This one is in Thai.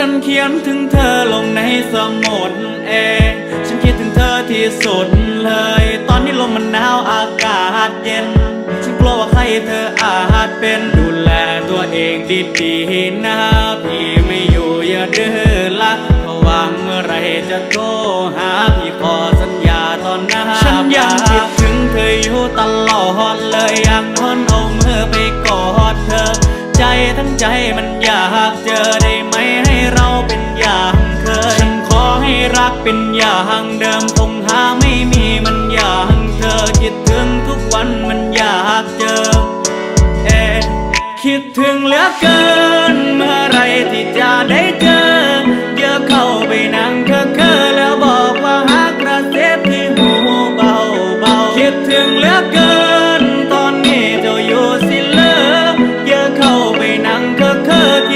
ฉันเขียนถึงเธอลงในสมุดเองฉันคิดถึงเธอที่สุดเลย ตอนนี้ลมมันหนาวอากาศเย็น ฉันกลัวว่าใครเธออาจเป็นดูแลตัวเองดีๆนะ พี่ไม่อยู่อย่าดื้อละถ้าว่างเมื่อไรจะโทรหาพี่ขอสัญญาตอนหน้าฉันยังคิดถึงเธออยู่ตลอดเลยอยากทนเอามือไปกอดเธอ ใจทั้งใจมันอยากเจอได้ รักเป็นอย่างเดิมคงหาไม่มีมันอย่างเธอคิดถึงทุกวันมันอยากเจอ เอ๊คิดถึงเหลือเกิ